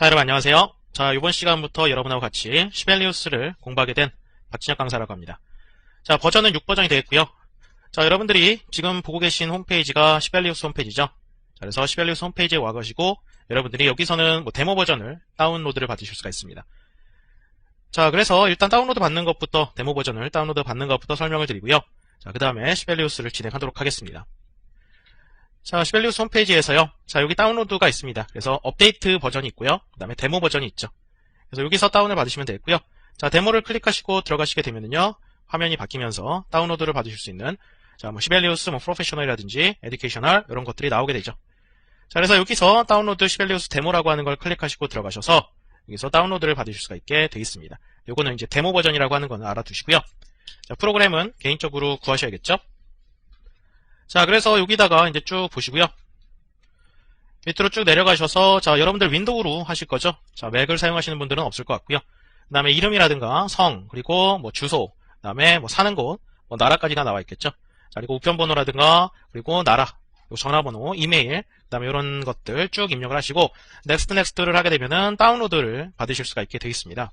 자, 여러분 안녕하세요. 자, 이번 시간부터 여러분하고 같이 시벨리우스를 공부하게 된 박진혁 강사라고 합니다. 자, 버전은 6버전이 되겠고요. 자, 여러분들이 지금 보고 계신 홈페이지가 시벨리우스 홈페이지죠. 자, 그래서 시벨리우스 홈페이지에 와가지고 여러분들이 여기서는 뭐 데모 버전을 다운로드를 받으실 수가 있습니다. 자, 그래서 일단 다운로드 받는 것부터 데모 버전을 다운로드 받는 것부터 설명을 드리고요. 자, 그 다음에 시벨리우스를 진행하도록 하겠습니다. 자, 시벨리우스 홈페이지에서요. 자, 여기 다운로드가 있습니다. 그래서 업데이트 버전이 있고요. 그 다음에 데모 버전이 있죠. 그래서 여기서 다운을 받으시면 되겠고요. 자, 데모를 클릭하시고 들어가시게 되면은요. 화면이 바뀌면서 다운로드를 받으실 수 있는 자, 뭐 시벨리우스 뭐 프로페셔널이라든지 에듀케이셔널 이런 것들이 나오게 되죠. 자, 그래서 여기서 다운로드 시벨리우스 데모라고 하는 걸 클릭하시고 들어가셔서 여기서 다운로드를 받으실 수가 있게 되어 있습니다. 요거는 이제 데모 버전이라고 하는 거는 알아두시고요. 자, 프로그램은 개인적으로 구하셔야겠죠. 자, 그래서 여기다가 이제 쭉 보시고요. 밑으로 쭉 내려가셔서 자, 여러분들 윈도우로 하실 거죠. 자, 맥을 사용하시는 분들은 없을 것 같고요. 그다음에 이름이라든가 성, 그리고 뭐 주소, 그다음에 뭐 사는 곳, 뭐 나라까지 다 나와 있겠죠. 자, 그리고 우편번호라든가 그리고 나라, 전화번호, 이메일, 그다음에 이런 것들 쭉 입력을 하시고 넥스트 넥스트를 하게 되면은 다운로드를 받으실 수가 있게 되어 있습니다.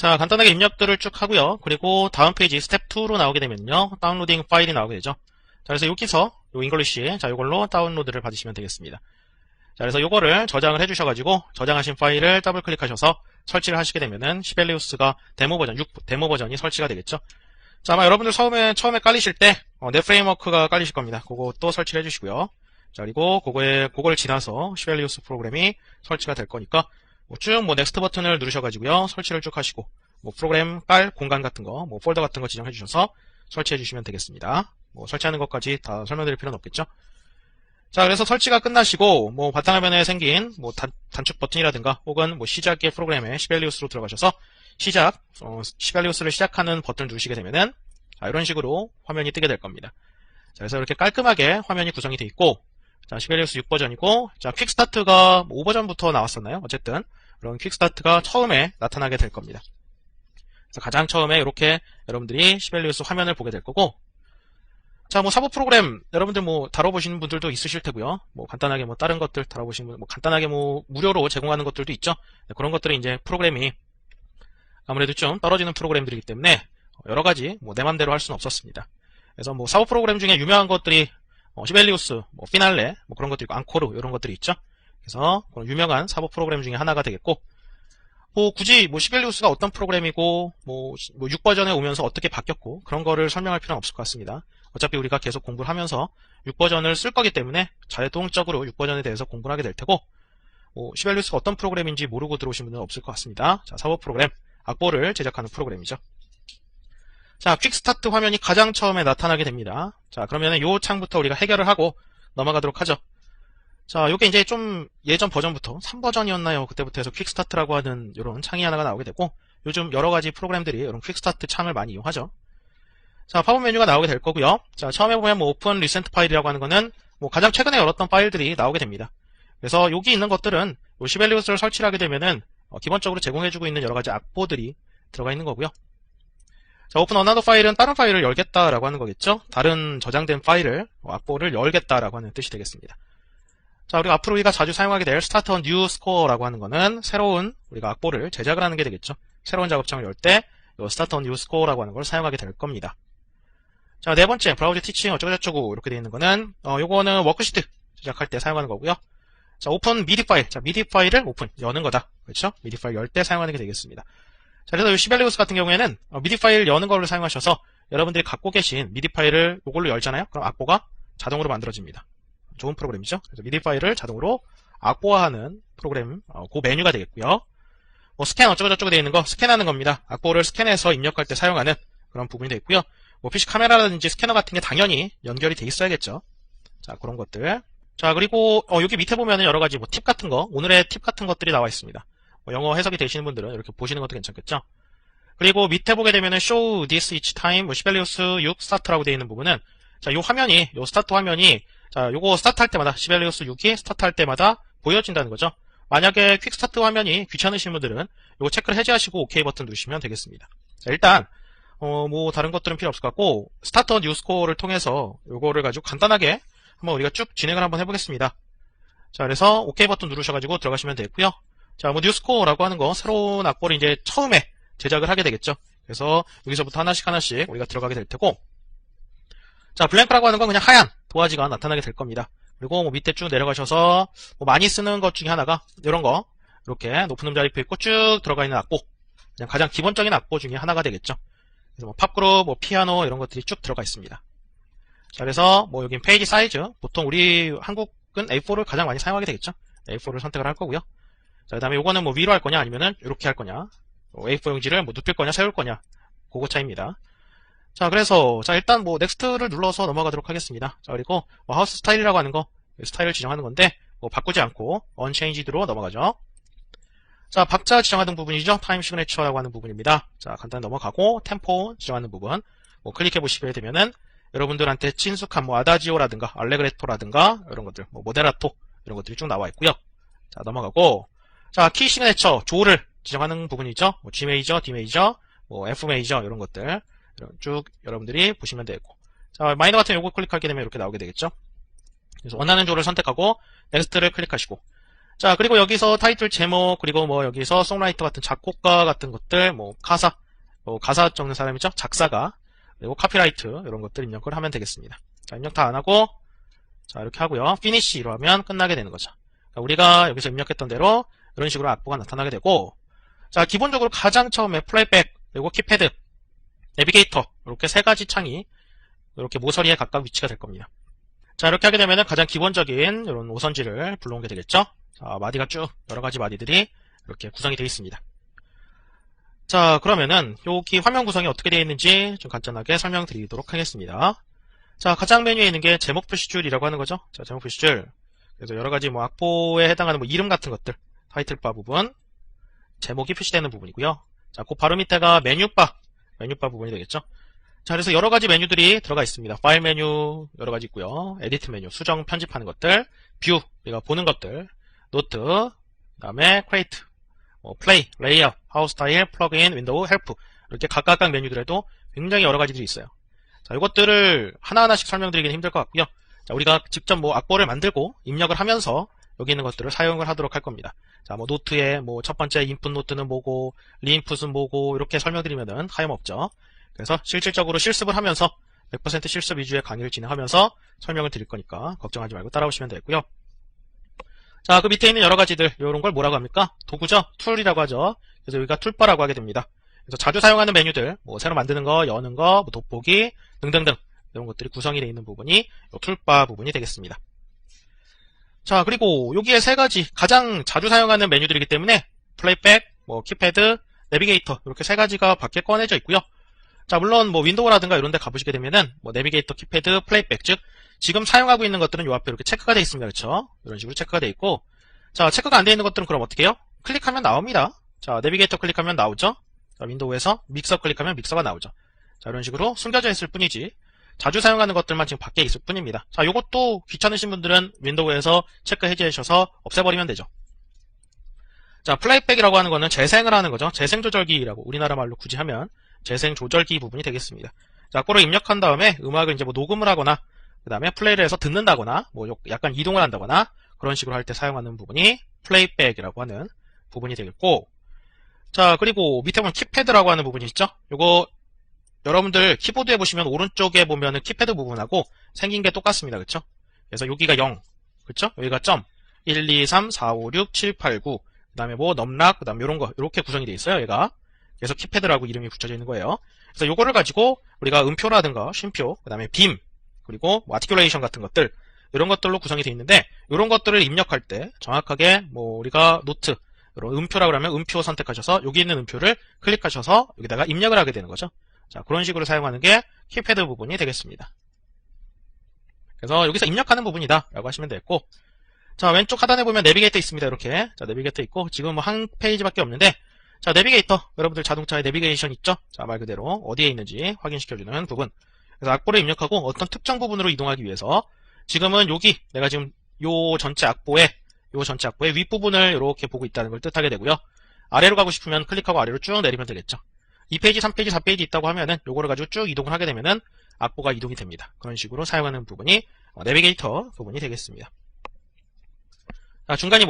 자, 간단하게 입력들을 쭉 하고요. 그리고 다음 페이지 스텝 2로 나오게 되면요. 다운로딩 파일이 나오게 되죠. 자, 그래서 여기서 요 잉글리시 자, 요걸로 다운로드를 받으시면 되겠습니다. 자, 그래서 요거를 저장을 해 주셔 가지고 저장하신 파일을 더블 클릭하셔서 설치를 하시게 되면은 시벨리우스가 데모 버전 6 데모 버전이 설치가 되겠죠. 자, 아마 여러분들 처음에 처음에 깔리실 때 어, 넷 프레임워크가 깔리실 겁니다. 그거 또 설치를 해 주시고요. 자, 그리고 그거에 그걸 지나서 시벨리우스 프로그램이 설치가 될 거니까 뭐 쭉뭐 넥스트 버튼을 누르셔가지고요 설치를 쭉 하시고 뭐 프로그램 깔 공간 같은 거, 뭐 폴더 같은 거 지정해 주셔서 설치해 주시면 되겠습니다. 뭐 설치하는 것까지 다 설명드릴 필요는 없겠죠. 자, 그래서 설치가 끝나시고 뭐 바탕화면에 생긴 뭐 단, 단축 버튼이라든가 혹은 뭐 시작의 프로그램에 시벨리우스로 들어가셔서 시작, 어, 시벨리우스를 시작하는 버튼을 누르시게 되면은 자, 이런 식으로 화면이 뜨게 될 겁니다. 자, 그래서 이렇게 깔끔하게 화면이 구성이 되어 있고 자, 시벨리우스 6버전이고 자, 퀵스타트가 5버전부터 나왔었나요? 어쨌든 그런 퀵스타트가 처음에 나타나게 될 겁니다. 그래서 가장 처음에 이렇게 여러분들이 시벨리우스 화면을 보게 될 거고 자, 뭐 사보 프로그램 여러분들 뭐 다뤄보시는 분들도 있으실 테고요. 뭐 간단하게 뭐 다른 것들 다뤄보시는 분, 뭐 간단하게 뭐 무료로 제공하는 것들도 있죠. 네, 그런 것들이 이제 프로그램이 아무래도 좀 떨어지는 프로그램들이기 때문에 여러 가지 뭐 내 맘대로 할 수는 없었습니다. 그래서 뭐 사보 프로그램 중에 유명한 것들이 어, 시벨리우스, 뭐 피날레, 뭐 그런 것들이 있고 앙코르 이런 것들이 있죠. 그래서 유명한 사보 프로그램 중에 하나가 되겠고 뭐 굳이 뭐 시벨리우스가 어떤 프로그램이고 뭐, 뭐 6버전에 오면서 어떻게 바뀌었고 그런 거를 설명할 필요는 없을 것 같습니다. 어차피 우리가 계속 공부를 하면서 6버전을 쓸 거기 때문에 자동적으로 6버전에 대해서 공부를 하게 될 테고 뭐 시벨리우스가 어떤 프로그램인지 모르고 들어오신 분은 없을 것 같습니다. 자, 사보 프로그램, 악보를 제작하는 프로그램이죠. 자, 퀵스타트 화면이 가장 처음에 나타나게 됩니다. 자, 그러면은 이 창부터 우리가 해결을 하고 넘어가도록 하죠. 자, 요게 이제 좀 예전 버전부터 3버전이었나요? 그때부터 해서 퀵스타트라고 하는 이런 창이 하나가 나오게 되고 요즘 여러 가지 프로그램들이 이런 퀵스타트 창을 많이 이용하죠. 자, 팝업 메뉴가 나오게 될 거고요. 자, 처음에 보면 뭐 오픈 리센트 파일이라고 하는 거는 뭐 가장 최근에 열었던 파일들이 나오게 됩니다. 그래서 여기 있는 것들은 요 시벨리우스를 설치를 하게 되면은 어, 기본적으로 제공해주고 있는 여러 가지 악보들이 들어가 있는 거고요. 자, 오픈 어나더 파일은 다른 파일을 열겠다라고 하는 거겠죠? 다른 저장된 파일을, 어, 악보를 열겠다라고 하는 뜻이 되겠습니다. 자, 우리가 앞으로 우리가 자주 사용하게 될 스타트 뉴 스코어라고 하는 거는 새로운 우리가 악보를 제작을 하는 게 되겠죠? 새로운 작업창을 열 때, 요 스타트 뉴 스코어라고 하는 걸 사용하게 될 겁니다. 자, 네 번째, 브라우저 티칭 어쩌고저쩌고 이렇게 되어 있는 거는, 어, 요거는 워크시트 제작할 때 사용하는 거고요. 자, 오픈 미디 파일. 자, 미디 파일을 오픈, 여는 거다. 그렇죠? 미디 파일 열 때 사용하는 게 되겠습니다. 자, 그래서 이 시벨리우스 같은 경우에는 어, 미디 파일 여는 걸로 사용하셔서 여러분들이 갖고 계신 미디 파일을 이걸로 열잖아요. 그럼 악보가 자동으로 만들어집니다. 좋은 프로그램이죠. 그래서 미디 파일을 자동으로 악보화하는 프로그램, 어, 그 메뉴가 되겠고요. 뭐 스캔 어쩌고저쩌고 되어 있는 거 스캔하는 겁니다. 악보를 스캔해서 입력할 때 사용하는 그런 부분이 되어 있고요. 뭐 PC 카메라라든지 스캐너 같은 게 당연히 연결이 돼 있어야겠죠. 자, 그런 것들. 자, 그리고 어, 여기 밑에 보면은 여러 가지 뭐 팁 같은 거, 오늘의 팁 같은 것들이 나와 있습니다. 뭐 영어 해석이 되시는 분들은 이렇게 보시는 것도 괜찮겠죠. 그리고 밑에 보게 되면은 show this each time 뭐 시벨리우스 6 스타트라고 되어 있는 부분은 자, 요 화면이 요 스타트 화면이 자, 요거 스타트 할 때마다 시벨리우스 6이 스타트 할 때마다 보여진다는 거죠. 만약에 퀵 스타트 화면이 귀찮으신 분들은 요거 체크를 해제하시고 OK 버튼 누르시면 되겠습니다. 자, 일단 어, 뭐 다른 것들은 필요 없을 것 같고 스타터 뉴스코어를 통해서 요거를 가지고 간단하게 한번 우리가 쭉 진행을 한번 해보겠습니다. 자, 그래서 OK 버튼 누르셔가지고 들어가시면 되고요. 자, 뭐 뉴스코어라고 하는 거 새로운 악보를 이제 처음에 제작을 하게 되겠죠. 그래서 여기서부터 하나씩 하나씩 우리가 들어가게 될 테고 자, 블랭크라고 하는 건 그냥 하얀 도화지가 나타나게 될 겁니다. 그리고 뭐 밑에 쭉 내려가셔서 뭐 많이 쓰는 것 중에 하나가 이런 거 이렇게 높은 음자리표 있고 쭉 들어가 있는 악보 그냥 가장 기본적인 악보 중에 하나가 되겠죠. 그래서 뭐 팝그룹, 뭐 피아노 이런 것들이 쭉 들어가 있습니다. 자, 그래서 뭐 여긴 페이지 사이즈 보통 우리 한국은 A4를 가장 많이 사용하게 되겠죠. A4를 선택을 할 거고요. 자, 그다음에 요거는 뭐 위로 할 거냐 아니면은 이렇게 할 거냐. 뭐 A4 용지를 뭐 눕힐 거냐 세울 거냐. 그거 차이입니다. 자, 그래서 자 일단 뭐 넥스트를 눌러서 넘어가도록 하겠습니다. 자, 그리고 뭐 하우스 스타일이라고 하는 거 스타일을 지정하는 건데 뭐 바꾸지 않고 언체인지드로 넘어가죠. 자, 박자 지정하는 부분이죠. 타임 시그네처라고 하는 부분입니다. 자, 간단히 넘어가고 템포 지정하는 부분 뭐 클릭해 보시게 되면은 여러분들한테 친숙한 뭐 아다지오라든가 알레그레토라든가 이런 것들, 뭐 모데라토 이런 것들이 쭉 나와 있고요. 자, 넘어가고 자, 키 시그네처 조를 지정하는 부분이죠. 뭐 G 메이저, D 메이저, 뭐 F 메이저 이런 것들 쭉 여러분들이 보시면 되고 자, 마이너 같은 요거 클릭하게 되면 이렇게 나오게 되겠죠. 그래서 원하는 조를 선택하고 넥스트를 클릭하시고 자, 그리고 여기서 타이틀 제목, 그리고 뭐 여기서 송라이터 같은 작곡가 같은 것들, 뭐 가사, 뭐 가사 적는 사람이죠. 작사가, 그리고 카피라이트, 이런 것들 입력을 하면 되겠습니다. 자, 입력 다 안 하고, 자, 이렇게 하고요. 피니쉬로 하면 끝나게 되는 거죠. 자, 우리가 여기서 입력했던 대로 이런 식으로 악보가 나타나게 되고, 자, 기본적으로 가장 처음에 플레이백, 그리고 키패드, 내비게이터, 이렇게 세 가지 창이 이렇게 모서리에 각각 위치가 될 겁니다. 자, 이렇게 하게 되면 가장 기본적인 이런 오선지를 불러오게 되겠죠. 자, 마디가 쭉 여러 가지 마디들이 이렇게 구성이 되어 있습니다. 자, 그러면은 여기 화면 구성이 어떻게 되어 있는지 좀 간단하게 설명드리도록 하겠습니다. 자, 가장 메뉴에 있는 게 제목 표시줄이라고 하는 거죠. 자, 제목 표시줄. 그래서 여러 가지 뭐 악보에 해당하는 뭐 이름 같은 것들, 타이틀바 부분, 제목이 표시되는 부분이고요. 자, 그 바로 밑에가 메뉴바, 메뉴바 부분이 되겠죠. 자, 그래서 여러 가지 메뉴들이 들어가 있습니다. 파일 메뉴 여러 가지 있고요. 에디트 메뉴, 수정 편집하는 것들, 뷰, 우리가 보는 것들, 노트, 그 다음에 크레이트, 뭐 플레이, 레이아웃, 하우 스 타일, 플러그인, 윈도우, 헬프 이렇게 각각 메뉴들에도 굉장히 여러 가지들이 있어요. 자, 이것들을 하나하나씩 설명드리기는 힘들 것 같고요. 자, 우리가 직접 뭐 악보를 만들고 입력을 하면서 여기 있는 것들을 사용을 하도록 할 겁니다. 자, 뭐 노트에 뭐 첫 번째 인풋 노트는 뭐고, 리인풋은 뭐고 이렇게 설명드리면은 하염없죠. 그래서 실질적으로 실습을 하면서 100% 실습 위주의 강의를 진행하면서 설명을 드릴 거니까 걱정하지 말고 따라오시면 되고요. 자, 그 밑에 있는 여러 가지들, 이런 걸 뭐라고 합니까? 도구죠? 툴이라고 하죠. 그래서 여기가 툴바라고 하게 됩니다. 그래서 자주 사용하는 메뉴들, 뭐 새로 만드는 거, 여는 거, 뭐 돋보기 등등등 이런 것들이 구성이 되어 있는 부분이 이 툴바 부분이 되겠습니다. 자, 그리고 여기에 세 가지 가장 자주 사용하는 메뉴들이기 때문에 플레이백, 뭐 키패드, 내비게이터 이렇게 세 가지가 밖에 꺼내져 있고요. 자, 물론 뭐 윈도우라든가 이런 데 가보시게 되면은 뭐 내비게이터, 키패드, 플레이백 즉 지금 사용하고 있는 것들은 요 앞에 이렇게 체크가 되어 있습니다. 그렇죠? 이런 식으로 체크가 되어 있고 자, 체크가 안 되어 있는 것들은 그럼 어떻게 해요? 클릭하면 나옵니다. 자, 내비게이터 클릭하면 나오죠? 자, 윈도우에서 믹서 클릭하면 믹서가 나오죠. 자, 이런 식으로 숨겨져 있을 뿐이지 자주 사용하는 것들만 지금 밖에 있을 뿐입니다. 자, 요것도 귀찮으신 분들은 윈도우에서 체크 해제하셔서 없애버리면 되죠. 자, 플레이백이라고 하는 거는 재생을 하는 거죠. 재생 조절기라고 우리나라 말로 굳이 하면 재생 조절기 부분이 되겠습니다. 자, 악보를 입력한 다음에 음악을 이제 뭐 녹음을 하거나 그 다음에 플레이를 해서 듣는다거나 뭐 약간 이동을 한다거나 그런 식으로 할 때 사용하는 부분이 플레이백이라고 하는 부분이 되겠고 자 그리고 밑에 보면 키패드라고 하는 부분이 있죠 요거 여러분들 키보드에 보시면 오른쪽에 보면은 키패드 부분하고 생긴 게 똑같습니다. 그쵸? 그래서 여기가 0 그쵸? 여기가 점. 1, 2, 3, 4, 5, 6, 7, 8, 9 그 다음에 뭐 넘락 그 다음에 요런 거 이렇게 구성이 되어 있어요 얘가. 그래서 키패드라고 이름이 붙여져 있는 거예요. 그래서 요거를 가지고 우리가 음표라든가 쉼표 그 다음에 빔 그리고 뭐 아티큘레이션 같은 것들 이런 것들로 구성이 되어 있는데 이런 것들을 입력할 때 정확하게 뭐 우리가 노트 이런 음표라고 하면 음표 선택하셔서 여기 있는 음표를 클릭하셔서 여기다가 입력을 하게 되는 거죠. 자 그런 식으로 사용하는 게 키패드 부분이 되겠습니다. 그래서 여기서 입력하는 부분이다 라고 하시면 되겠고 자 왼쪽 하단에 보면 내비게이터 있습니다 이렇게 자 내비게이터 있고 지금 뭐 한 페이지밖에 없는데 자 내비게이터 여러분들 자동차에 내비게이션 있죠 자 말 그대로 어디에 있는지 확인시켜주는 부분 그래서 악보를 입력하고 어떤 특정 부분으로 이동하기 위해서 지금은 여기 내가 지금 요 전체 악보에 요 전체 악보의 윗부분을 이렇게 보고 있다는 걸 뜻하게 되고요. 아래로 가고 싶으면 클릭하고 아래로 쭉 내리면 되겠죠. 2페이지, 3페이지, 4페이지 있다고 하면은 요거를 가지고 쭉 이동을 하게 되면은 악보가 이동이 됩니다. 그런 식으로 사용하는 부분이 어, 내비게이터 부분이 되겠습니다. 아, 중간이